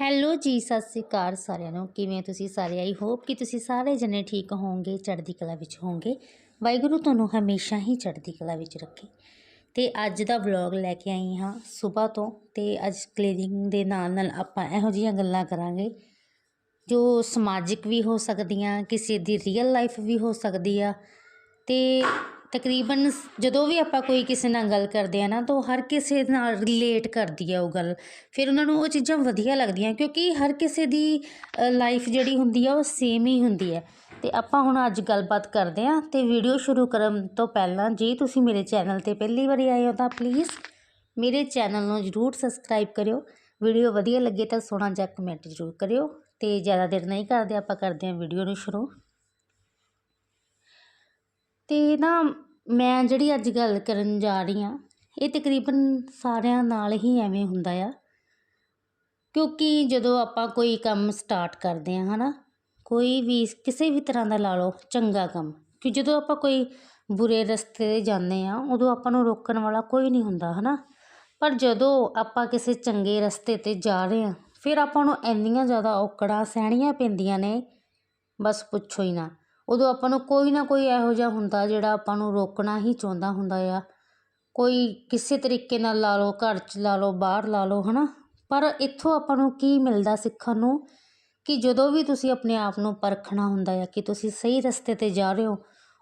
Hello ਜੀ, ਸਤਿ ਸ੍ਰੀ ਅਕਾਲ ਸਾਰਿਆਂ ਨੂੰ। ਕਿਵੇਂ ਤੁਸੀਂ ਸਾਰੇ? ਆਈ ਹੋਪ ਕਿ ਤੁਸੀਂ ਸਾਰੇ ਜਣੇ ਠੀਕ ਹੋਵੋਗੇ, ਚੜ੍ਹਦੀ ਕਲਾ ਵਿੱਚ ਹੋਵੋਗੇ। ਵਾਹਿਗੁਰੂ ਤੁਹਾਨੂੰ ਹਮੇਸ਼ਾ ਹੀ ਚੜ੍ਹਦੀ ਕਲਾ ਵਿੱਚ ਰੱਖੇ। ਤੇ ਅੱਜ ਦਾ ਵਲੌਗ ਲੈ ਕੇ ਆਈ ਹਾਂ ਸਵੇਰ ਤੋਂ। ਤੇ ਅੱਜ ਕਲੀਨਿੰਗ ਦੇ ਨਾਲ ਨਾਲ ਆਪਾਂ ਇਹੋ ਜਿਹੀਆਂ ਗੱਲਾਂ ਕਰਾਂਗੇ, ਜੋ ਸਮਾਜਿਕ ਵੀ ਹੋ ਸਕਦੀਆਂ, ਕਿਸੇ ਦੀ ਰੀਅਲ ਲਾਈਫ ਵੀ ਹੋ ਸਕਦੀ ਆ। ਤੇ ਤਕਰੀਬਨ ਜਦੋਂ ਵੀ ਆਪਾਂ ਕੋਈ ਕਿਸੇ ਨਾਲ ਗੱਲ ਕਰਦੇ ਆ ਨਾ, ਤਾਂ ਉਹ ਹਰ ਕਿਸੇ ਨਾਲ ਰਿਲੇਟ ਕਰਦੀ ਆ ਉਹ ਗੱਲ। ਫਿਰ ਉਹਨਾਂ ਨੂੰ ਉਹ ਚੀਜ਼ਾਂ ਵਧੀਆ ਲੱਗਦੀਆਂ, ਕਿਉਂਕਿ ਹਰ ਕਿਸੇ ਦੀ ਲਾਈਫ ਜਿਹੜੀ ਹੁੰਦੀ ਆ, ਉਹ ਸੇਮ ਹੀ ਹੁੰਦੀ ਹੈ ਤੇ ਆਪਾਂ ਹੁਣ ਅੱਜ ਗੱਲਬਾਤ ਕਰਦੇ ਆ, ਤੇ ਵੀਡੀਓ ਸ਼ੁਰੂ ਕਰਨ ਤੋਂ ਪਹਿਲਾਂ ਜੇ ਤੁਸੀਂ ਮੇਰੇ ਚੈਨਲ ਤੇ ਪਹਿਲੀ ਵਾਰੀ ਆਏ ਹੋ, ਤਾਂ ਪਲੀਜ਼ ਮੇਰੇ ਚੈਨਲ ਨੂੰ ਜਰੂਰ ਸਬਸਕ੍ਰਾਈਬ ਕਰਿਓ। ਵੀਡੀਓ ਵਧੀਆ ਲੱਗੇ ਤਾਂ ਸੋਹਣਾ ਜਿਹਾ ਕਮੈਂਟ ਜ਼ਰੂਰ ਕਰਿਓ, ਤੇ ਜ਼ਿਆਦਾ ਦੇਰ ਨਹੀਂ ਕਰਦੇ, ਆਪਾਂ ਕਰਦੇ ਹਾਂ ਵੀਡੀਓ ਨੂੰ ਸ਼ੁਰੂ। ਅਤੇ ਨਾ ਮੈਂ ਜਿਹੜੀ ਅੱਜ ਗੱਲ ਕਰਨ ਜਾ ਰਹੀ ਹਾਂ, ਇਹ ਤਕਰੀਬਨ ਸਾਰਿਆਂ ਨਾਲ ਹੀ ਐਵੇਂ ਹੁੰਦਾ ਆ। ਕਿਉਂਕਿ ਜਦੋਂ ਆਪਾਂ ਕੋਈ ਕੰਮ ਸਟਾਰਟ ਕਰਦੇ ਹਾਂ ਹੈ ਨਾ ਕੋਈ ਵੀ ਕਿਸੇ ਵੀ ਤਰ੍ਹਾਂ ਦਾ ਲਾ ਲਓ, ਚੰਗਾ ਕੰਮ, ਕਿ ਜਦੋਂ ਆਪਾਂ ਕੋਈ ਬੁਰੇ ਰਸਤੇ 'ਤੇ ਜਾਂਦੇ ਹਾਂ, ਉਦੋਂ ਆਪਾਂ ਨੂੰ ਰੋਕਣ ਵਾਲਾ ਕੋਈ ਨਹੀਂ ਹੁੰਦਾ ਹੈ ਨਾ ਪਰ ਜਦੋਂ ਆਪਾਂ ਕਿਸੇ ਚੰਗੇ ਰਸਤੇ 'ਤੇ ਜਾ ਰਹੇ ਹਾਂ, ਫਿਰ ਆਪਾਂ ਨੂੰ ਇੰਨੀਆਂ ਜ਼ਿਆਦਾ ਔਕੜਾਂ ਸਹਿਣੀਆਂ ਪੈਂਦੀਆਂ ਨੇ, ਬਸ ਪੁੱਛੋ ਹੀ ਨਾ। ਉਦੋਂ ਆਪਾਂ ਨੂੰ ਕੋਈ ਨਾ ਕੋਈ ਇਹੋ ਜਿਹਾ ਹੁੰਦਾ ਜਿਹੜਾ ਆਪਾਂ ਨੂੰ ਰੋਕਣਾ ਹੀ ਚਾਹੁੰਦਾ ਹੁੰਦਾ ਆ। ਕੋਈ ਕਿਸੇ ਤਰੀਕੇ ਨਾਲ ਲਾ ਲਓ, ਘਰ 'ਚ ਲਾ ਲਓ, ਬਾਹਰ ਲਾ ਲਓ ਹੈ ਨਾ ਪਰ ਇੱਥੋਂ ਆਪਾਂ ਨੂੰ ਕੀ ਮਿਲਦਾ ਸਿੱਖਣ ਨੂੰ? ਕਿ ਜਦੋਂ ਵੀ ਤੁਸੀਂ ਆਪਣੇ ਆਪ ਨੂੰ ਪਰਖਣਾ ਹੁੰਦਾ ਆ ਕਿ ਤੁਸੀਂ ਸਹੀ ਰਸਤੇ 'ਤੇ ਜਾ ਰਹੇ ਹੋ,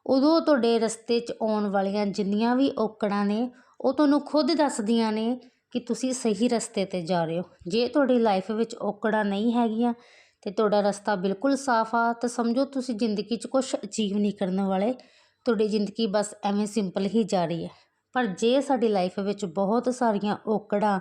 ਉਦੋਂ ਤੁਹਾਡੇ ਰਸਤੇ 'ਚ ਆਉਣ ਵਾਲੀਆਂ ਜਿੰਨੀਆਂ ਵੀ ਔਕੜਾਂ ਨੇ, ਉਹ ਤੁਹਾਨੂੰ ਖੁਦ ਦੱਸਦੀਆਂ ਨੇ ਕਿ ਤੁਸੀਂ ਸਹੀ ਰਸਤੇ 'ਤੇ ਜਾ ਰਹੇ ਹੋ। ਜੇ ਤੁਹਾਡੀ ਲਾਈਫ ਵਿੱਚ ਔਕੜਾਂ ਨਹੀਂ ਹੈਗੀਆਂ ਅਤੇ ਤੁਹਾਡਾ ਰਸਤਾ ਬਿਲਕੁਲ ਸਾਫ਼ ਆ। ਤਾਂ ਸਮਝੋ ਤੁਸੀਂ ਜ਼ਿੰਦਗੀ 'ਚ ਕੁਛ ਅਚੀਵ ਨਹੀਂ ਕਰਨ ਵਾਲੇ। ਤੁਹਾਡੀ ਜ਼ਿੰਦਗੀ ਬਸ ਐਵੇਂ ਸਿੰਪਲ ਹੀ ਜਾ ਰਹੀ ਹੈ। ਪਰ ਜੇ ਸਾਡੀ ਲਾਈਫ ਵਿੱਚ ਬਹੁਤ ਸਾਰੀਆਂ ਔਕੜਾਂ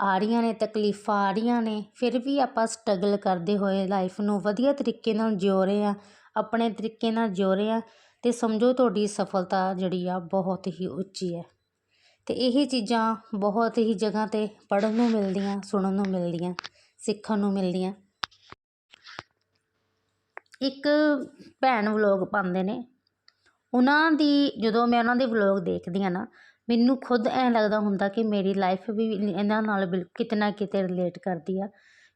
ਆ ਰਹੀਆਂ ਨੇ, ਤਕਲੀਫਾਂ ਆ ਰਹੀਆਂ ਨੇ, ਫਿਰ ਵੀ ਆਪਾਂ ਸਟਰਗਲ ਕਰਦੇ ਹੋਏ ਲਾਈਫ ਨੂੰ ਵਧੀਆ ਤਰੀਕੇ ਨਾਲ ਜਿਉ ਰਹੇ ਹਾਂ, ਆਪਣੇ ਤਰੀਕੇ ਨਾਲ ਜਿਉ ਰਹੇ ਹਾਂ ਅਤੇ ਸਮਝੋ ਤੁਹਾਡੀ ਸਫਲਤਾ ਜਿਹੜੀ ਆ ਬਹੁਤ ਹੀ ਉੱਚੀ ਹੈ। ਅਤੇ ਇਹ ਚੀਜ਼ਾਂ ਬਹੁਤ ਹੀ ਜਗ੍ਹਾ ਤੇ ਪੜ੍ਹਨ ਨੂੰ ਮਿਲਦੀਆਂ, ਸੁਣਨ ਨੂੰ ਮਿਲਦੀਆਂ, ਸਿੱਖਣ ਨੂੰ ਮਿਲਦੀਆਂ। ਇੱਕ ਭੈਣ ਵਲੋਗ ਪਾਉਂਦੇ ਨੇ। ਉਹਨਾਂ ਦੀ, ਜਦੋਂ ਮੈਂ ਉਹਨਾਂ ਦੇ ਵਲੋਗ ਦੇਖਦੀ ਹਾਂ ਨਾ, ਮੈਨੂੰ ਖੁਦ ਐਂ ਲੱਗਦਾ ਹੁੰਦਾ ਕਿ ਮੇਰੀ ਲਾਈਫ ਵੀ ਇਹਨਾਂ ਨਾਲ ਬਿਲ ਕਿਤੇ ਨਾ ਕਿਤੇ ਰਿਲੇਟ ਕਰਦੀ ਆ।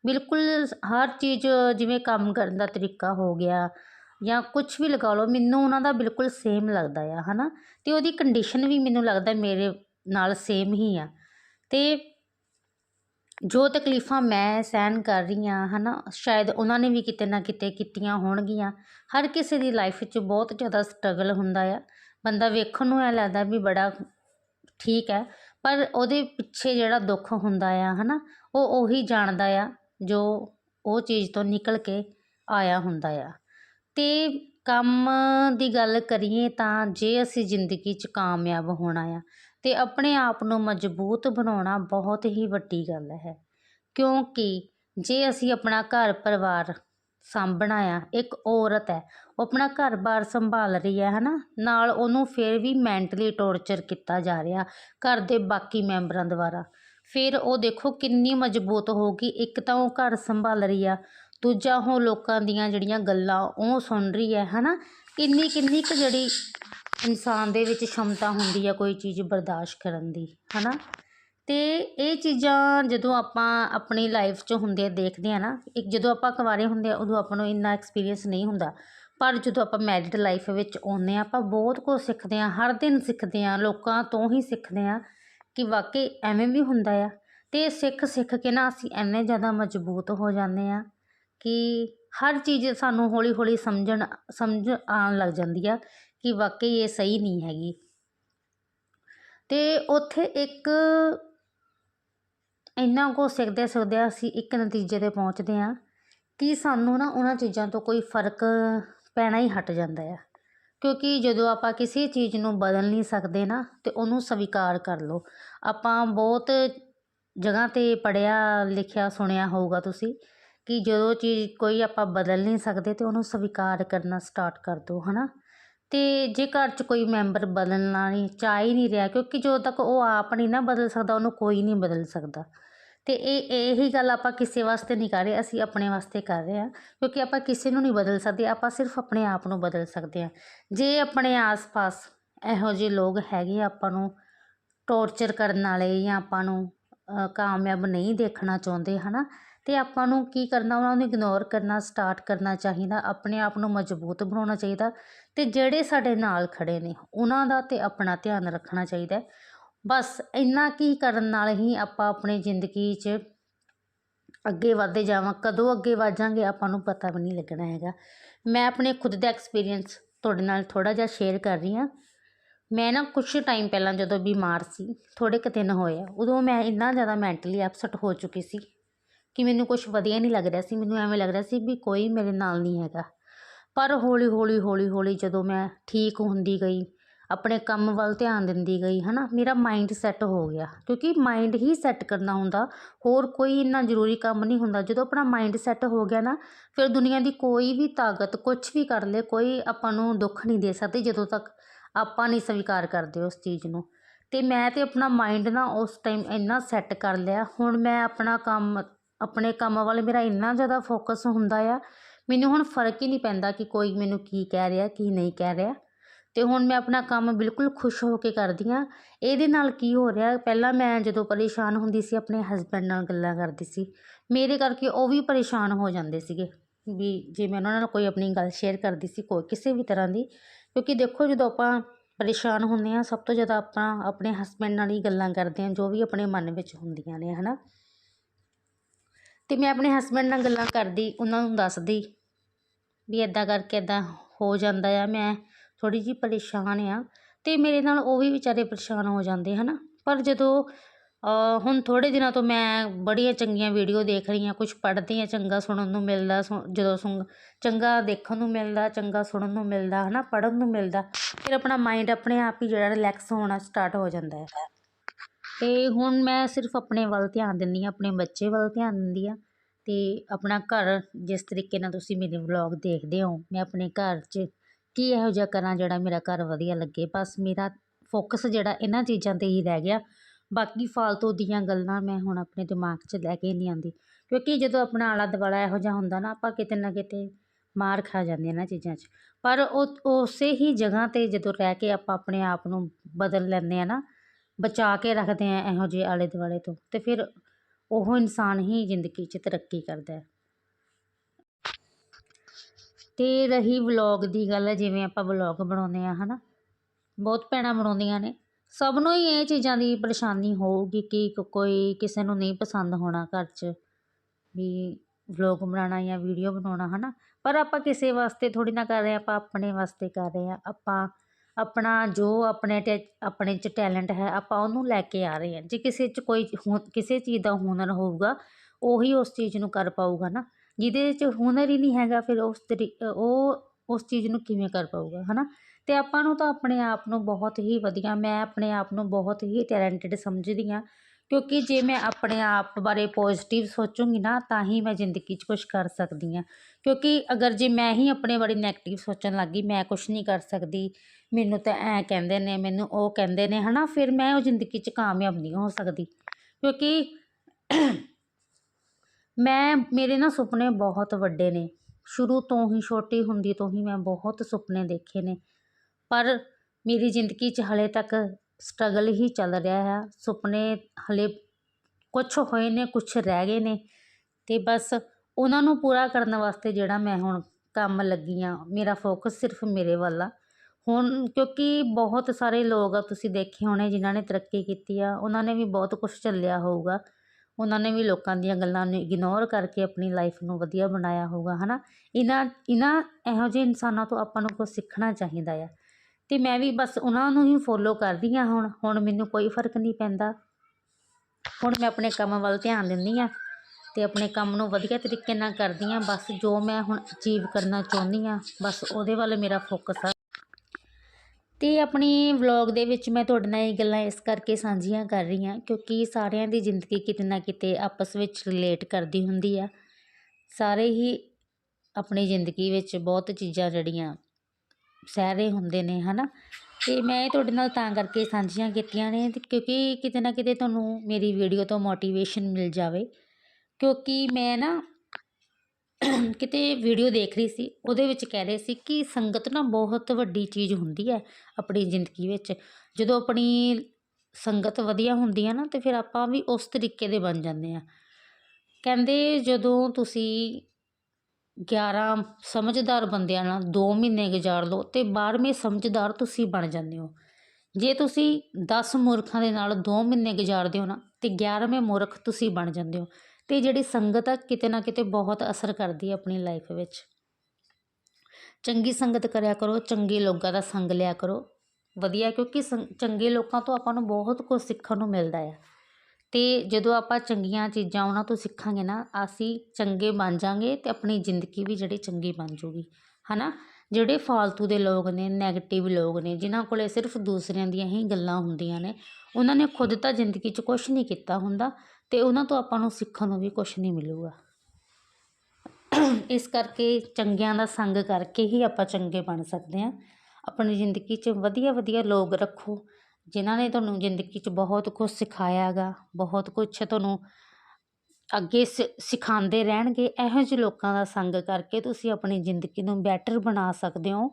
ਬਿਲਕੁਲ ਹਰ ਚੀਜ਼ ਜਿਵੇਂ ਕੰਮ ਕਰਨ ਦਾ ਤਰੀਕਾ ਹੋ ਗਿਆ ਜਾਂ ਕੁਝ ਵੀ ਲਗਾ ਲਓ, ਮੈਨੂੰ ਉਹਨਾਂ ਦਾ ਬਿਲਕੁਲ ਸੇਮ ਲੱਗਦਾ ਆ ਹੈ ਨਾ ਅਤੇ ਉਹਦੀ ਕੰਡੀਸ਼ਨ ਵੀ ਮੈਨੂੰ ਲੱਗਦਾ ਮੇਰੇ ਨਾਲ ਸੇਮ ਹੀ ਆ। ਅਤੇ ਜੋ ਤਕਲੀਫਾਂ ਮੈਂ ਸਹਿਣ ਕਰ ਰਹੀ ਹਾਂ ਹੈ ਨਾ ਸ਼ਾਇਦ ਉਹਨਾਂ ਨੇ ਵੀ ਕਿਤੇ ਨਾ ਕਿਤੇ ਕੀਤੀਆਂ ਹੋਣਗੀਆਂ। ਹਰ ਕਿਸੇ ਦੀ ਲਾਈਫ ਵਿੱਚ ਬਹੁਤ ਜ਼ਿਆਦਾ ਸਟਰਗਲ ਹੁੰਦਾ ਆ। ਬੰਦਾ ਵੇਖਣ ਨੂੰ ਐ ਲੱਗਦਾ ਵੀ ਬੜਾ ਠੀਕ ਹੈ, ਪਰ ਉਹਦੇ ਪਿੱਛੇ ਜਿਹੜਾ ਦੁੱਖ ਹੁੰਦਾ ਆ ਹੈ ਨਾ ਉਹ ਉਹੀ ਜਾਣਦਾ ਆ, ਜੋ ਉਹ ਚੀਜ਼ ਤੋਂ ਨਿਕਲ ਕੇ ਆਇਆ ਹੁੰਦਾ ਆ। ਅਤੇ ਕੰਮ ਦੀ ਗੱਲ ਕਰੀਏ ਤਾਂ ਜੇ ਅਸੀਂ ਜ਼ਿੰਦਗੀ 'ਚ ਕਾਮਯਾਬ ਹੋਣਾ ਆ ਅਤੇ ਆਪਣੇ ਆਪ ਨੂੰ ਮਜ਼ਬੂਤ ਬਣਾਉਣਾ ਬਹੁਤ ਹੀ ਵੱਡੀ ਗੱਲ ਹੈ। ਕਿਉਂਕਿ ਜੇ ਅਸੀਂ ਆਪਣਾ ਘਰ ਪਰਿਵਾਰ ਸਾਂਭਣਾ ਆ, ਇੱਕ ਔਰਤ ਹੈ, ਉਹ ਆਪਣਾ ਘਰ-ਬਾਰ ਸੰਭਾਲ ਰਹੀ ਹੈ ਹੈ ਨਾ ਨਾਲ ਉਹਨੂੰ ਫਿਰ ਵੀ ਮੈਂਟਲੀ ਟੌਰਚਰ ਕੀਤਾ ਜਾ ਰਿਹਾ ਘਰ ਦੇ ਬਾਕੀ ਮੈਂਬਰਾਂ ਦੁਆਰਾ। ਫਿਰ ਉਹ ਦੇਖੋ ਕਿੰਨੀ ਮਜ਼ਬੂਤ ਹੋਊਗੀ। ਇੱਕ ਤਾਂ ਉਹ ਘਰ ਸੰਭਾਲ ਰਹੀ ਆ, ਦੂਜਾ ਉਹ ਲੋਕਾਂ ਦੀਆਂ ਜਿਹੜੀਆਂ ਗੱਲਾਂ ਉਹ ਸੁਣ ਰਹੀ ਹੈ ਹੈ ਨਾ ਕਿੰਨੀ ਕਿੰਨੀ ਕੁ ਜਿਹੜੀ ਇਨਸਾਨ ਦੇ ਵਿੱਚ ਸ਼ਮਤਾ ਹੁੰਦੀ ਆ ਕੋਈ ਚੀਜ਼ ਬਰਦਾਸ਼ਤ ਕਰਨ ਦੀ ਹੈ ਨਾ ਅਤੇ ਇਹ ਚੀਜ਼ਾਂ ਜਦੋਂ ਆਪਾਂ ਆਪਣੀ ਲਾਈਫ 'ਚ ਹੁੰਦੇ ਦੇਖਦੇ ਹਾਂ ਨਾ, ਇੱਕ ਜਦੋਂ ਆਪਾਂ ਕੁਆਰੇ ਹੁੰਦੇ ਆ, ਉਦੋਂ ਆਪਾਂ ਨੂੰ ਇੰਨਾ ਐਕਸਪੀਰੀਅੰਸ ਨਹੀਂ ਹੁੰਦਾ। ਪਰ ਜਦੋਂ ਆਪਾਂ ਮੈਰਿਡ ਲਾਈਫ ਵਿੱਚ ਆਉਂਦੇ ਆ, ਆਪਾਂ ਬਹੁਤ ਕੁਝ ਸਿੱਖਦੇ ਆ, ਹਰ ਦਿਨ ਸਿੱਖਦੇ ਆ, ਲੋਕਾਂ ਤੋਂ ਹੀ ਸਿੱਖਦੇ ਆ ਕਿ ਵਾਕਈ ਐਵੇਂ ਵੀ ਹੁੰਦਾ ਆ। ਅਤੇ ਸਿੱਖ ਸਿੱਖ ਕੇ ਨਾ ਅਸੀਂ ਐਨੇ ਜ਼ਿਆਦਾ ਮਜ਼ਬੂਤ ਹੋ ਜਾਂਦੇ ਆ ਕਿ ਹਰ ਚੀਜ਼ ਸਾਨੂੰ ਹੌਲੀ ਹੌਲੀ ਸਮਝਣ, ਸਮਝ ਆਉਣ ਲੱਗ ਜਾਂਦੀ ਆ ਕਿ ਵਾਕਈ ਇਹ ਸਹੀ ਨਹੀਂ ਹੈਗੀ। ਤੇ ਉੱਥੇ ਇੱਕ ਇੰਨਾ ਕੁ ਸਿੱਖਦੇ ਸਿੱਖਦੇ ਅਸੀਂ ਇੱਕ ਨਤੀਜੇ 'ਤੇ ਪਹੁੰਚਦੇ ਹਾਂ ਕਿ ਸਾਨੂੰ ਨਾ ਉਹਨਾਂ ਚੀਜ਼ਾਂ ਤੋਂ ਕੋਈ ਫ਼ਰਕ ਪੈਣਾ ਹੀ ਹਟ ਜਾਂਦਾ ਆ। ਕਿਉਂਕਿ ਜਦੋਂ ਆਪਾਂ ਕਿਸੇ ਚੀਜ਼ ਨੂੰ ਬਦਲ ਨਹੀਂ ਸਕਦੇ ਨਾ ਤੇ ਉਹਨੂੰ ਸਵੀਕਾਰ ਕਰ ਲਓ। ਆਪਾਂ ਬਹੁਤ ਜਗ੍ਹਾ 'ਤੇ ਪੜ੍ਹਿਆ, ਲਿਖਿਆ, ਸੁਣਿਆ ਹੋਊਗਾ ਤੁਸੀਂ ਕਿ ਜਦੋਂ ਚੀਜ਼ ਕੋਈ ਆਪਾਂ ਬਦਲ ਨਹੀਂ ਸਕਦੇ ਤੇ ਉਹਨੂੰ ਸਵੀਕਾਰ ਕਰਨਾ ਸਟਾਰਟ ਕਰ ਦਿਓ, ਹਨਾ? ਅਤੇ ਜੇ ਘਰ 'ਚ ਕੋਈ ਮੈਂਬਰ ਬਦਲਣਾ ਨਹੀਂ ਚਾਹ ਹੀ ਨਹੀਂ ਰਿਹਾ, ਕਿਉਂਕਿ ਜਦੋਂ ਤੱਕ ਉਹ ਆਪ ਨਹੀਂ ਨਾ ਬਦਲ ਸਕਦਾ, ਉਹਨੂੰ ਕੋਈ ਨਹੀਂ ਬਦਲ ਸਕਦਾ। ਅਤੇ ਇਹ, ਇਹੀ ਗੱਲ ਆਪਾਂ ਕਿਸੇ ਵਾਸਤੇ ਨਹੀਂ ਕਰ ਰਹੇ, ਅਸੀਂ ਆਪਣੇ ਵਾਸਤੇ ਕਰ ਰਹੇ ਹਾਂ, ਕਿਉਂਕਿ ਆਪਾਂ ਕਿਸੇ ਨੂੰ ਨਹੀਂ ਬਦਲ ਸਕਦੇ, ਆਪਾਂ ਸਿਰਫ ਆਪਣੇ ਆਪ ਨੂੰ ਬਦਲ ਸਕਦੇ ਹਾਂ। ਜੇ ਆਪਣੇ ਆਸ-ਪਾਸ ਇਹੋ ਜਿਹੇ ਲੋਕ ਹੈਗੇ ਆਪਾਂ ਨੂੰ ਟੋਰਚਰ ਕਰਨ ਵਾਲੇ ਜਾਂ ਆਪਾਂ ਨੂੰ ਕਾਮਯਾਬ ਨਹੀਂ ਦੇਖਣਾ ਚਾਹੁੰਦੇ ਹੈ ਨਾ ਤੇ ਆਪਾਂ ਨੂੰ ਕੀ ਕਰਨਾ, ਉਹਨਾਂ ਨੂੰ ਇਗਨੋਰ ਕਰਨਾ ਸਟਾਰਟ ਕਰਨਾ ਚਾਹੀਦਾ, ਆਪਣੇ ਆਪ ਨੂੰ ਮਜ਼ਬੂਤ ਬਣਾਉਣਾ ਚਾਹੀਦਾ ਤੇ ਜਿਹੜੇ ਸਾਡੇ ਨਾਲ ਖੜੇ ਨੇ, ਉਹਨਾਂ ਦਾ ਤੇ ਆਪਣਾ ਧਿਆਨ ਰੱਖਣਾ ਚਾਹੀਦਾ ਬਸ ਇੰਨਾ ਕੀ ਕਰਨ ਨਾਲ ਹੀ ਆਪਾਂ ਆਪਣੀ ਜ਼ਿੰਦਗੀ 'ਚ ਅੱਗੇ ਵਧਦੇ ਜਾਵਾਂ, ਕਦੋਂ ਅੱਗੇ ਵਧਾਂਗੇ ਆਪਾਂ ਨੂੰ ਪਤਾ ਵੀ ਨਹੀਂ ਲੱਗਣਾ ਹੈਗਾ। ਮੈਂ ਆਪਣੇ ਖੁਦ ਦਾ ਐਕਸਪੀਰੀਅੰਸ ਤੁਹਾਡੇ ਨਾਲ ਥੋੜਾ ਜਿਹਾ ਸ਼ੇਅਰ ਕਰ ਰਹੀ ਹਾਂ। ਮੈਂ ਨਾ ਕੁਛ ਟਾਈਮ ਪਹਿਲਾਂ ਜਦੋਂ ਬਿਮਾਰ ਸੀ ਥੋੜੇ ਕੁ ਦਿਨ ਹੋਏ ਆ, ਉਦੋਂ ਮੈਂ ਇੰਨਾ ਜ਼ਿਆਦਾ ਮੈਂਟਲੀ ਅਪਸੈਟ ਹੋ ਚੁੱਕੀ ਸੀ ਕਿ ਮੈਨੂੰ ਕੁਝ ਵਧੀਆ ਨਹੀਂ ਲੱਗ ਰਿਹਾ ਸੀ, ਮੈਨੂੰ ਐਵੇਂ ਲੱਗ ਰਿਹਾ ਸੀ ਵੀ ਕੋਈ ਮੇਰੇ ਨਾਲ ਨਹੀਂ ਹੈਗਾ। ਪਰ ਹੌਲੀ ਹੌਲੀ ਹੌਲੀ ਹੌਲੀ ਜਦੋਂ ਮੈਂ ਠੀਕ ਹੁੰਦੀ ਗਈ, ਆਪਣੇ ਕੰਮ ਵੱਲ ਧਿਆਨ ਦਿੰਦੀ ਗਈ ਹੈ ਨਾ ਮੇਰਾ ਮਾਇੰਡ ਸੈੱਟ ਹੋ ਗਿਆ। ਕਿਉਂਕਿ ਮਾਇੰਡ ਹੀ ਸੈੱਟ ਕਰਨਾ ਹੁੰਦਾ, ਹੋਰ ਕੋਈ ਇੰਨਾ ਜ਼ਰੂਰੀ ਕੰਮ ਨਹੀਂ ਹੁੰਦਾ। ਜਦੋਂ ਆਪਣਾ ਮਾਇੰਡ ਸੈੱਟ ਹੋ ਗਿਆ ਨਾ, ਫਿਰ ਦੁਨੀਆ ਦੀ ਕੋਈ ਵੀ ਤਾਕਤ, ਕੁਛ ਵੀ ਕਰ ਲਏ ਕੋਈ ਆਪਾਂ ਨੂੰ ਦੁੱਖ ਨਹੀਂ ਦੇ ਸਕਦੀ ਜਦੋਂ ਤੱਕ ਆਪਾਂ ਨਹੀਂ ਸਵੀਕਾਰ ਕਰਦੇ ਉਸ ਚੀਜ਼ ਨੂੰ। ਅਤੇ ਮੈਂ ਤਾਂ ਆਪਣਾ ਮਾਈਂਡ ਨਾ ਉਸ ਟਾਈਮ ਇੰਨਾ ਸੈੱਟ ਕਰ ਲਿਆ। ਹੁਣ ਮੈਂ ਆਪਣਾ ਕੰਮ, ਆਪਣੇ ਕੰਮ ਵੱਲ ਮੇਰਾ ਇੰਨਾ ਜ਼ਿਆਦਾ ਫੋਕਸ ਹੁੰਦਾ ਆ ਮੈਨੂੰ ਹੁਣ ਫ਼ਰਕ ਹੀ ਨਹੀਂ ਪੈਂਦਾ ਕਿ ਕੋਈ ਮੈਨੂੰ ਕੀ ਕਹਿ ਰਿਹਾ, ਕੀ ਨਹੀਂ ਕਹਿ ਰਿਹਾ। ਅਤੇ ਹੁਣ ਮੈਂ ਆਪਣਾ ਕੰਮ ਬਿਲਕੁਲ ਖੁਸ਼ ਹੋ ਕੇ ਕਰਦੀ ਹਾਂ। ਇਹਦੇ ਨਾਲ ਕੀ ਹੋ ਰਿਹਾ, ਪਹਿਲਾਂ ਮੈਂ ਜਦੋਂ ਪਰੇਸ਼ਾਨ ਹੁੰਦੀ ਸੀ, ਆਪਣੇ ਹਸਬੈਂਡ ਨਾਲ ਗੱਲਾਂ ਕਰਦੀ ਸੀ, ਮੇਰੇ ਕਰਕੇ ਉਹ ਵੀ ਪਰੇਸ਼ਾਨ ਹੋ ਜਾਂਦੇ ਸੀਗੇ ਵੀ ਜੇ ਮੈਂ ਉਹਨਾਂ ਨਾਲ ਕੋਈ ਆਪਣੀ ਗੱਲ ਸ਼ੇਅਰ ਕਰਦੀ ਸੀ, ਕੋਈ ਕਿਸੇ ਵੀ ਤਰ੍ਹਾਂ ਦੀ, ਕਿਉਂਕਿ ਦੇਖੋ ਜਦੋਂ ਆਪਾਂ ਪਰੇਸ਼ਾਨ ਹੁੰਦੇ ਹਾਂ, ਸਭ ਤੋਂ ਜ਼ਿਆਦਾ ਆਪਾਂ ਆਪਣੇ ਹਸਬੈਂਡ ਨਾਲ ਹੀ ਗੱਲਾਂ ਕਰਦੇ ਹਾਂ, ਜੋ ਵੀ ਆਪਣੇ ਮਨ ਵਿੱਚ ਹੁੰਦੀਆਂ ਨੇ ਹੈ ਨਾ ਅਤੇ ਮੈਂ ਆਪਣੇ ਹਸਬੈਂਡ ਨਾਲ ਗੱਲਾਂ ਕਰਦੀ, ਉਹਨਾਂ ਨੂੰ ਦੱਸਦੀ ਵੀ ਇੱਦਾਂ ਕਰਕੇ ਇੱਦਾਂ ਹੋ ਜਾਂਦਾ ਆ, ਮੈਂ ਥੋੜ੍ਹੀ ਜਿਹੀ ਪਰੇਸ਼ਾਨ ਹਾਂ ਅਤੇ ਮੇਰੇ ਨਾਲ ਉਹ ਵੀ ਵਿਚਾਰੇ ਪਰੇਸ਼ਾਨ ਹੋ ਜਾਂਦੇ ਹੈ ਨਾ ਪਰ ਜਦੋਂ ਹੁਣ ਥੋੜ੍ਹੇ ਦਿਨਾਂ ਤੋਂ ਮੈਂ ਬੜੀਆਂ ਚੰਗੀਆਂ ਵੀਡੀਓ ਦੇਖ ਰਹੀ ਹਾਂ, ਕੁਛ ਪੜ੍ਹਦੀ ਹਾਂ, ਚੰਗਾ ਸੁਣਨ ਨੂੰ ਮਿਲਦਾ, ਸੁ- ਜਦੋਂ ਸੁਣ, ਚੰਗਾ ਦੇਖਣ ਨੂੰ ਮਿਲਦਾ, ਚੰਗਾ ਸੁਣਨ ਨੂੰ ਮਿਲਦਾ ਹੈ ਨਾ ਪੜ੍ਹਨ ਨੂੰ ਮਿਲਦਾ, ਫਿਰ ਆਪਣਾ ਮਾਈਂਡ ਆਪਣੇ ਆਪ ਹੀ ਜਿਹੜਾ ਰਿਲੈਕਸ ਹੋਣਾ ਸਟਾਰਟ ਹੋ ਜਾਂਦਾ ਹੈ ਤੇ ਹੁਣ ਮੈਂ ਸਿਰਫ ਆਪਣੇ ਵੱਲ ਧਿਆਨ ਦਿੰਦੀ ਹਾਂ, ਆਪਣੇ ਬੱਚੇ ਵੱਲ ਧਿਆਨ ਦਿੰਦੀ ਹਾਂ। ਅਤੇ ਆਪਣਾ ਘਰ ਜਿਸ ਤਰੀਕੇ ਨਾਲ ਤੁਸੀਂ ਮੇਰੇ ਵਲੋਗ ਦੇਖਦੇ ਹੋ, ਮੈਂ ਆਪਣੇ ਘਰ 'ਚ ਕੀ ਇਹੋ ਜਿਹਾ ਕਰਾਂ ਜਿਹੜਾ ਮੇਰਾ ਘਰ ਵਧੀਆ ਲੱਗੇ? ਬਸ ਮੇਰਾ ਫੋਕਸ ਜਿਹੜਾ ਇਹਨਾਂ ਚੀਜ਼ਾਂ ਤੇ ਹੀ ਰਹਿ ਗਿਆ। ਬਾਕੀ ਫਾਲਤੂ ਦੀਆਂ ਗੱਲਾਂ ਮੈਂ ਹੁਣ ਆਪਣੇ ਦਿਮਾਗ 'ਚ ਲੈ ਕੇ ਨਹੀਂ ਆਉਂਦੀ। ਕਿਉਂਕਿ ਜਦੋਂ ਆਪਣਾ ਆਲਾ ਦੁਆਲਾ ਇਹੋ ਜਿਹਾ ਹੁੰਦਾ ਨਾ, ਆਪਾਂ ਕਿਤੇ ਨਾ ਕਿਤੇ ਮਾਰ ਖਾ ਜਾਂਦੇ ਇਹਨਾਂ ਚੀਜ਼ਾਂ 'ਚ। ਪਰ ਉਹ, ਉਸੇ ਹੀ ਜਗ੍ਹਾ ਤੇ ਜਦੋਂ ਰਹਿ ਕੇ ਆਪਾਂ ਆਪਣੇ ਆਪ ਨੂੰ ਬਦਲ ਲੈਂਦੇ ਹਾਂ ਨਾ, ਬਚਾ ਕੇ ਰੱਖਦੇ ਹਾਂ ਇਹੋ ਜਿਹੇ ਆਲੇ ਦੁਆਲੇ ਤੋਂ ਅਤੇ ਫਿਰ ਉਹ ਇਨਸਾਨ ਹੀ ਜ਼ਿੰਦਗੀ 'ਚ ਤਰੱਕੀ ਕਰਦਾ ਅਤੇ ਰਹੀ ਵਲੋਗ ਦੀ ਗੱਲ, ਜਿਵੇਂ ਆਪਾਂ ਵਲੋਗ ਬਣਾਉਂਦੇ ਹਾਂ ਹੈ ਨਾ ਬਹੁਤ ਭੈਣਾਂ ਬਣਾਉਂਦੀਆਂ ਨੇ। ਸਭ ਨੂੰ ਹੀ ਇਹ ਚੀਜ਼ਾਂ ਦੀ ਪਰੇਸ਼ਾਨੀ ਹੋਊਗੀ ਕਿ ਕੋਈ ਕਿਸੇ ਨੂੰ ਨਹੀਂ ਪਸੰਦ ਹੋਣਾ ਘਰ 'ਚ ਵੀ ਵਲੋਗ ਬਣਾਉਣਾ ਜਾਂ ਵੀਡੀਓ ਬਣਾਉਣਾ ਹੈ ਨਾ ਪਰ ਆਪਾਂ ਕਿਸੇ ਵਾਸਤੇ ਥੋੜ੍ਹੀ ਨਾ ਕਰ ਰਹੇ, ਆਪਾਂ ਆਪਣੇ ਵਾਸਤੇ ਕਰ ਰਹੇ ਹਾਂ। ਆਪਾਂ ਆਪਣਾ ਜੋ ਆਪਣੇ ਟੈ, ਆਪਣੇ 'ਚ ਟੈਲੈਂਟ ਹੈ, ਆਪਾਂ ਉਹਨੂੰ ਲੈ ਕੇ ਆ ਰਹੇ ਹਾਂ। ਜੇ ਕਿਸੇ 'ਚ ਕੋਈ ਹੁ- ਕਿਸੇ ਚੀਜ਼ ਦਾ ਹੁਨਰ ਹੋਊਗਾ, ਉਹੀ ਉਸ ਚੀਜ਼ ਨੂੰ ਕਰ ਪਾਊਗਾ ਨਾ। ਜਿਹਦੇ 'ਚ ਹੁਨਰ ਹੀ ਨਹੀਂ ਹੈਗਾ, ਫਿਰ ਉਸ ਤਰੀ, ਉਹ ਉਸ ਚੀਜ਼ ਨੂੰ ਕਿਵੇਂ ਕਰ ਪਾਊਗਾ ਹੈ ਨਾ ਅਤੇ ਆਪਾਂ ਨੂੰ ਤਾਂ ਆਪਣੇ ਆਪ ਨੂੰ ਬਹੁਤ ਹੀ ਵਧੀਆ, ਮੈਂ ਆਪਣੇ ਆਪ ਨੂੰ ਬਹੁਤ ਹੀ ਟੈਲੈਂਟਡ ਸਮਝਦੀ ਹਾਂ। ਕਿਉਂਕਿ ਜੇ ਮੈਂ ਆਪਣੇ ਆਪ ਬਾਰੇ ਪੋਜ਼ੀਟਿਵ ਸੋਚੂੰਗੀ ਨਾ, ਤਾਂ ਹੀ ਮੈਂ ਜ਼ਿੰਦਗੀ 'ਚ ਕੁਝ ਕਰ ਸਕਦੀ ਹਾਂ। ਕਿਉਂਕਿ ਅਗਰ ਜੇ ਮੈਂ ਹੀ ਆਪਣੇ ਬਾਰੇ ਨੈਗੇਟਿਵ ਸੋਚਣ ਲੱਗ ਗਈ, ਮੈਂ ਕੁਝ ਨਹੀਂ ਕਰ ਸਕਦੀ। ਮੈਨੂੰ ਤਾਂ ਐਂ ਕਹਿੰਦੇ ਨੇ, ਮੈਨੂੰ ਉਹ ਕਹਿੰਦੇ ਨੇ, ਹਨਾ, ਫਿਰ ਮੈਂ ਉਹ ਜ਼ਿੰਦਗੀ 'ਚ ਕਾਮਯਾਬ ਨਹੀਂ ਹੋ ਸਕਦੀ। ਕਿਉਂਕਿ ਮੈਂ, ਮੇਰੇ ਨਾ ਸੁਪਨੇ ਬਹੁਤ ਵੱਡੇ ਨੇ। ਸ਼ੁਰੂ ਤੋਂ ਹੀ, ਛੋਟੀ ਹੁੰਦੀ ਤੋਂ ਹੀ ਮੈਂ ਬਹੁਤ ਸੁਪਨੇ ਦੇਖੇ ਨੇ। ਪਰ ਮੇਰੀ ਜ਼ਿੰਦਗੀ 'ਚ ਹਲੇ ਤੱਕ ਸਟਰਗਲ ਹੀ ਚੱਲ ਰਿਹਾ ਹੈ। ਸੁਪਨੇ ਹਾਲੇ ਕੁਛ ਹੋਏ ਨੇ, ਕੁਛ ਰਹਿ ਗਏ ਨੇ ਅਤੇ ਬਸ ਉਹਨਾਂ ਨੂੰ ਪੂਰਾ ਕਰਨ ਵਾਸਤੇ ਜਿਹੜਾ ਮੈਂ ਹੁਣ ਕੰਮ ਲੱਗੀ ਹਾਂ, ਮੇਰਾ ਫੋਕਸ ਸਿਰਫ ਮੇਰੇ ਵੱਲ ਆ। ਹੁਣ ਕਿਉਂਕਿ ਬਹੁਤ ਸਾਰੇ ਲੋਕ ਆ, ਤੁਸੀਂ ਦੇਖੇ ਹੋਣੇ ਜਿਨ੍ਹਾਂ ਨੇ ਤਰੱਕੀ ਕੀਤੀ ਆ, ਉਹਨਾਂ ਨੇ ਵੀ ਬਹੁਤ ਕੁਛ ਝੱਲਿਆ ਹੋਊਗਾ। ਉਹਨਾਂ ਨੇ ਵੀ ਲੋਕਾਂ ਦੀਆਂ ਗੱਲਾਂ ਨੂੰ ਇਗਨੋਰ ਕਰਕੇ ਆਪਣੀ ਲਾਈਫ ਨੂੰ ਵਧੀਆ ਬਣਾਇਆ ਹੋਊਗਾ ਹੈ ਨਾ ਇਹਨਾਂ ਇਹਨਾਂ ਇਹੋ ਜਿਹੇ ਇਨਸਾਨਾਂ ਤੋਂ ਆਪਾਂ ਨੂੰ ਕੁਝ ਸਿੱਖਣਾ ਚਾਹੀਦਾ ਆ। ਅਤੇ ਮੈਂ ਵੀ ਬਸ ਉਹਨਾਂ ਨੂੰ ਹੀ ਫੋਲੋ ਕਰਦੀ ਹਾਂ ਹੁਣ ਹੁਣ ਮੈਨੂੰ ਕੋਈ ਫ਼ਰਕ ਨਹੀਂ ਪੈਂਦਾ। ਹੁਣ ਮੈਂ ਆਪਣੇ ਕੰਮ ਵੱਲ ਧਿਆਨ ਦਿੰਦੀ ਹਾਂ ਅਤੇ ਆਪਣੇ ਕੰਮ ਨੂੰ ਵਧੀਆ ਤਰੀਕੇ ਨਾਲ ਕਰਦੀ ਹਾਂ। ਬਸ ਜੋ ਮੈਂ ਹੁਣ ਅਚੀਵ ਕਰਨਾ ਚਾਹੁੰਦੀ ਹਾਂ, ਬਸ ਉਹਦੇ ਵੱਲ ਮੇਰਾ ਫੋਕਸ ਆ। ਅਤੇ ਆਪਣੀ ਵਲੌਗ ਦੇ ਵਿੱਚ ਮੈਂ ਤੁਹਾਡੇ ਨਾਲ ਇਹ ਗੱਲਾਂ ਇਸ ਕਰਕੇ ਸਾਂਝੀਆਂ ਕਰ ਰਹੀ ਹਾਂ ਕਿਉਂਕਿ ਸਾਰਿਆਂ ਦੀ ਜ਼ਿੰਦਗੀ ਕਿਤੇ ਨਾ ਕਿਤੇ ਆਪਸ ਵਿੱਚ ਰਿਲੇਟ ਕਰਦੀ ਹੁੰਦੀ ਆ। ਸਾਰੇ ਹੀ ਆਪਣੀ ਜ਼ਿੰਦਗੀ ਵਿੱਚ ਬਹੁਤ ਚੀਜ਼ਾਂ ਜਿਹੜੀਆਂ ਸਹਿ ਰਹੇ ਹੁੰਦੇ ਨੇ ਹੈ ਨਾ ਅਤੇ ਮੈਂ ਇਹ ਤੁਹਾਡੇ ਨਾਲ ਤਾਂ ਕਰਕੇ ਸਾਂਝੀਆਂ ਕੀਤੀਆਂ ਨੇ ਕਿਉਂਕਿ ਕਿਤੇ ਨਾ ਕਿਤੇ ਤੁਹਾਨੂੰ ਮੇਰੀ ਵੀਡੀਓ ਤੋਂ ਮੋਟੀਵੇਸ਼ਨ ਮਿਲ ਜਾਵੇ। ਕਿਉਂਕਿ ਮੈਂ ਨਾ ਕਿਤੇ ਵੀਡੀਓ ਦੇਖ ਰਹੀ ਸੀ, ਉਹਦੇ ਵਿੱਚ ਕਹਿ ਰਹੇ ਸੀ ਕਿ ਸੰਗਤ ਨਾ ਬਹੁਤ ਵੱਡੀ ਚੀਜ਼ ਹੁੰਦੀ ਹੈ ਆਪਣੀ ਜ਼ਿੰਦਗੀ ਵਿੱਚ। ਜਦੋਂ ਆਪਣੀ ਸੰਗਤ ਵਧੀਆ ਹੁੰਦੀ ਹੈ ਨਾ, ਤੇ ਫਿਰ ਆਪਾਂ ਵੀ ਉਸ ਤਰੀਕੇ ਦੇ ਬਣ ਜਾਂਦੇ ਆ। ਕਹਿੰਦੇ ਜਦੋਂ ਤੁਸੀਂ 11 ਸਮਝਦਾਰ ਬੰਦਿਆਂ ਨਾਲ ਦੋ ਮਹੀਨੇ ਗੁਜ਼ਾਰ ਲਓ ਅਤੇ ਬਾਰ੍ਹਵੇਂ ਸਮਝਦਾਰ ਤੁਸੀਂ ਬਣ ਜਾਂਦੇ ਹੋ। ਜੇ ਤੁਸੀਂ ਦਸ ਮੂਰਖਾਂ ਦੇ ਨਾਲ ਦੋ ਮਹੀਨੇ ਗੁਜ਼ਾਰਦੇ ਹੋ ਨਾ, ਤੇ 11ਵੇਂ ਮੂਰਖ ਤੁਸੀਂ ਬਣ ਜਾਂਦੇ ਹੋ। ਅਤੇ ਜਿਹੜੀ ਸੰਗਤ ਆ, ਕਿਤੇ ਨਾ ਕਿਤੇ ਬਹੁਤ ਅਸਰ ਕਰਦੀ ਹੈ ਆਪਣੀ ਲਾਈਫ ਵਿੱਚ। ਚੰਗੀ ਸੰਗਤ ਕਰਿਆ ਕਰੋ, ਚੰਗੇ ਲੋਕਾਂ ਦਾ ਸੰਗ ਲਿਆ ਕਰੋ। ਵਧੀਆ, ਕਿਉਂਕਿ ਸੰ- ਚੰਗੇ ਲੋਕਾਂ ਤੋਂ ਆਪਾਂ ਨੂੰ ਬਹੁਤ ਕੁਝ ਸਿੱਖਣ ਨੂੰ ਮਿਲਦਾ ਆ। ਅਤੇ ਜਦੋਂ ਆਪਾਂ ਚੰਗੀਆਂ ਚੀਜ਼ਾਂ ਉਹਨਾਂ ਤੋਂ ਸਿੱਖਾਂਗੇ ਨਾ, ਅਸੀਂ ਚੰਗੇ ਬਣ ਜਾਂਗੇ ਅਤੇ ਆਪਣੀ ਜ਼ਿੰਦਗੀ ਵੀ ਜਿਹੜੀ ਚੰਗੀ ਬਣ ਜੂਗੀ ਹੈ ਨਾ ਜਿਹੜੇ ਫਾਲਤੂ ਦੇ ਲੋਕ ਨੇ ਨੈਗੇਟਿਵ ਲੋਕ ਨੇ, ਜਿਨ੍ਹਾਂ ਕੋਲ ਸਿਰਫ ਦੂਸਰਿਆਂ ਦੀਆਂ ਹੀ ਗੱਲਾਂ ਹੁੰਦੀਆਂ ਨੇ, ਉਹਨਾਂ ਨੇ ਖੁਦ ਤਾਂ ਜ਼ਿੰਦਗੀ 'ਚ ਕੁਛ ਨਹੀਂ ਕੀਤਾ ਹੁੰਦਾ ਅਤੇ ਉਹਨਾਂ ਤੋਂ ਆਪਾਂ ਨੂੰ ਸਿੱਖਣ ਨੂੰ ਵੀ ਕੁਛ ਨਹੀਂ ਮਿਲੂਗਾ। ਇਸ ਕਰਕੇ ਚੰਗਿਆਂ ਦਾ ਸੰਗ ਕਰਕੇ ਹੀ ਆਪਾਂ ਚੰਗੇ ਬਣ ਸਕਦੇ ਹਾਂ। ਆਪਣੀ ਜ਼ਿੰਦਗੀ 'ਚ ਵਧੀਆ ਵਧੀਆ ਲੋਕ ਰੱਖੋ ਜਿਨ੍ਹਾਂ ਨੇ ਤੁਹਾਨੂੰ ਜ਼ਿੰਦਗੀ 'ਚ ਬਹੁਤ ਕੁਛ ਸਿਖਾਇਆ ਹੈਗਾ, ਬਹੁਤ ਕੁਛ ਤੁਹਾਨੂੰ ਅੱਗੇ ਸ, ਸਿਖਾਉਂਦੇ ਰਹਿਣਗੇ, ਇਹੋ ਜਿਹੇ ਲੋਕਾਂ ਦਾ ਸੰਗ ਕਰਕੇ ਤੁਸੀਂ ਆਪਣੀ ਜ਼ਿੰਦਗੀ ਨੂੰ ਬੈਟਰ ਬਣਾ ਸਕਦੇ ਹੋ।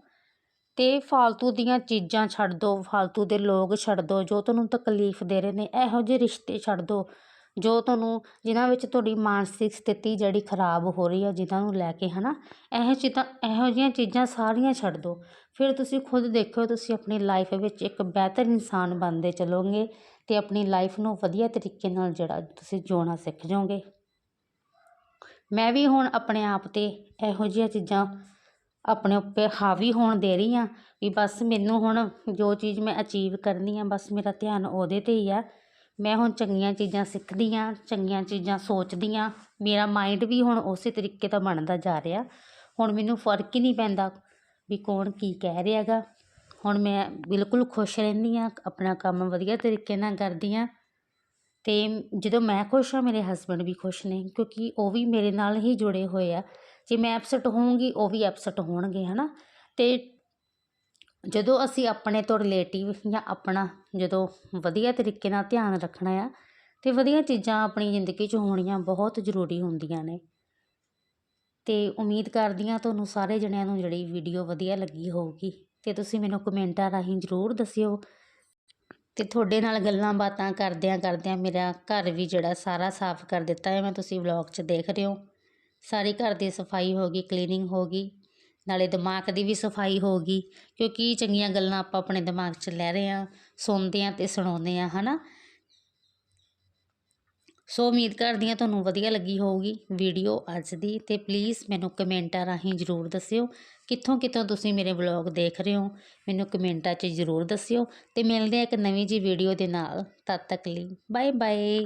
ਅਤੇ ਫਾਲਤੂ ਦੀਆਂ ਚੀਜ਼ਾਂ ਛੱਡ ਦਿਓ ਫਾਲਤੂ ਦੇ ਲੋਕ ਛੱਡ ਦਿਓ ਜੋ ਤੁਹਾਨੂੰ ਤਕਲੀਫ ਦੇ ਰਹੇ ਨੇ, ਇਹੋ ਜਿਹੇ ਰਿਸ਼ਤੇ ਛੱਡ ਦਿਓ ਜੋ ਤੁਹਾਨੂੰ ਜਿਹਨਾਂ ਵਿੱਚ ਤੁਹਾਡੀ ਮਾਨਸਿਕ ਸਥਿਤੀ ਜਿਹੜੀ ਖਰਾਬ ਹੋ ਰਹੀ ਆ ਜਿਹਨਾਂ ਨੂੰ ਲੈ ਕੇ ਹੈ ਨਾ ਇਹੋ ਚੀਜ਼ਾਂ, ਇਹੋ ਜਿਹੀਆਂ ਚੀਜ਼ਾਂ ਸਾਰੀਆਂ ਛੱਡ ਦਿਓ। ਫਿਰ ਤੁਸੀਂ ਖੁਦ ਦੇਖਿਓ, ਤੁਸੀਂ ਆਪਣੀ ਲਾਈਫ ਵਿੱਚ ਇੱਕ ਬਿਹਤਰ ਇਨਸਾਨ ਬਣਦੇ ਚੱਲੋਗੇ ਅਤੇ ਆਪਣੀ ਲਾਈਫ ਨੂੰ ਵਧੀਆ ਤਰੀਕੇ ਨਾਲ ਜਿਹੜਾ ਤੁਸੀਂ ਜਿਉਣਾ ਸਿੱਖ ਜਾਓਗੇ। ਮੈਂ ਵੀ ਹੁਣ ਆਪਣੇ ਆਪ ਤੇ ਇਹੋ ਜਿਹੀਆਂ ਚੀਜ਼ਾਂ ਆਪਣੇ ਉੱਪਰ ਹਾਵੀ ਹੋਣ ਦੇ ਰਹੀ ਹਾਂ ਵੀ ਬਸ ਮੈਨੂੰ ਹੁਣ ਜੋ ਚੀਜ਼ ਮੈਂ ਅਚੀਵ ਕਰਨੀ ਆ, ਬਸ ਮੇਰਾ ਧਿਆਨ ਉਹਦੇ ਤੇ ਹੀ ਆ। ਮੈਂ ਹੁਣ ਚੰਗੀਆਂ ਚੀਜ਼ਾਂ ਸਿੱਖਦੀ ਹਾਂ ਚੰਗੀਆਂ ਚੀਜ਼ਾਂ ਸੋਚਦੀ ਹਾਂ ਮੇਰਾ ਮਾਈਂਡ ਵੀ ਹੁਣ ਉਸੇ ਤਰੀਕੇ ਦਾ ਬਣਦਾ ਜਾ ਰਿਹਾ। ਹੁਣ ਮੈਨੂੰ ਫ਼ਰਕ ਹੀ ਨਹੀਂ ਪੈਂਦਾ ਵੀ ਕੌਣ ਕੀ ਕਹਿ ਰਿਹਾ ਗਾ ਹੁਣ ਮੈਂ ਬਿਲਕੁਲ ਖੁਸ਼ ਰਹਿੰਦੀ ਹਾਂ ਆਪਣਾ ਕੰਮ ਵਧੀਆ ਤਰੀਕੇ ਨਾਲ ਕਰਦੀ ਹਾਂ ਅਤੇ ਜਦੋਂ ਮੈਂ ਖੁਸ਼ ਹਾਂ ਮੇਰੇ ਹਸਬੈਂਡ ਵੀ ਖੁਸ਼ ਨੇ, ਕਿਉਂਕਿ ਉਹ ਵੀ ਮੇਰੇ ਨਾਲ ਹੀ ਜੁੜੇ ਹੋਏ ਆ। ਜੇ ਮੈਂ ਐਪਸੈਟ ਹੋਊਂਗੀ, ਉਹ ਵੀ ਐਪਸੈਟ ਹੋਣਗੇ ਹੈ ਨਾ ਅਤੇ ਜਦੋਂ ਅਸੀਂ ਆਪਣੇ ਤੋਂ ਰਿਲੇਟਿਵ ਜਾਂ ਆਪਣਾ ਜਦੋਂ ਵਧੀਆ ਤਰੀਕੇ ਨਾਲ ਧਿਆਨ ਰੱਖਣਾ ਆ ਅਤੇ ਵਧੀਆ ਚੀਜ਼ਾਂ ਆਪਣੀ ਜ਼ਿੰਦਗੀ 'ਚ ਹੋਣੀਆਂ ਬਹੁਤ ਜ਼ਰੂਰੀ ਹੁੰਦੀਆਂ ਨੇ। ਅਤੇ ਉਮੀਦ ਕਰਦੀ ਹਾਂ ਤੁਹਾਨੂੰ ਸਾਰੇ ਜਣਿਆਂ ਨੂੰ ਜਿਹੜੀ ਵੀਡੀਓ ਵਧੀਆ ਲੱਗੀ ਹੋਊਗੀ। ਅਤੇ ਤੁਸੀਂ ਮੈਨੂੰ ਕਮੈਂਟਾਂ ਰਾਹੀਂ ਜ਼ਰੂਰ ਦੱਸਿਓ। ਅਤੇ ਤੁਹਾਡੇ ਨਾਲ ਗੱਲਾਂ ਬਾਤਾਂ ਕਰਦਿਆਂ ਕਰਦਿਆਂ ਮੇਰਾ ਘਰ ਵੀ ਜਿਹੜਾ ਸਾਰਾ ਸਾਫ਼ ਕਰ ਦਿੱਤਾ ਹੈ। ਮੈਂ ਤੁਸੀਂ ਵਲੌਗ 'ਚ ਦੇਖ ਰਹੇ ਹੋ। ਸਾਰੀ ਘਰ ਦੀ ਸਫ਼ਾਈ ਹੋ ਗਈ ਕਲੀਨਿੰਗ ਹੋ ਗਈ। ਨਾਲੇ ਦਿਮਾਗ ਦੀ ਵੀ ਸਫ਼ਾਈ ਹੋ ਗਈ, ਕਿਉਂਕਿ ਚੰਗੀਆਂ ਗੱਲਾਂ ਆਪਾਂ ਆਪਣੇ ਦਿਮਾਗ 'ਚ ਲੈ ਰਹੇ ਹਾਂ, ਸੁਣਦੇ ਹਾਂ ਅਤੇ ਸੁਣਾਉਂਦੇ ਹਾਂ ਹੈ ਨਾ ਸੋ ਉਮੀਦ ਕਰਦੀ ਹਾਂ ਤੁਹਾਨੂੰ ਵਧੀਆ ਲੱਗੀ ਹੋਊਗੀ ਵੀਡੀਓ ਅੱਜ ਦੀ ਤੇ ਪਲੀਜ਼ ਮੈਨੂੰ ਕਮੈਂਟਾਂ ਰਾਹੀਂ ਜ਼ਰੂਰ ਦੱਸਿਓ ਕਿੱਥੋਂ ਕਿੱਥੋਂ ਤੁਸੀਂ ਮੇਰੇ ਵਲੌਗ ਦੇਖ ਰਹੇ ਹੋ, ਮੈਨੂੰ ਕਮੈਂਟਾਂ 'ਚ ਜ਼ਰੂਰ ਦੱਸਿਓ ਤੇ ਮਿਲਦੇ ਆ ਇੱਕ ਨਵੀਂ ਜੀ ਵੀਡੀਓ ਦੇ ਨਾਲ, ਤਦ ਤੱਕ ਲਈ ਬਾਏ ਬਾਏ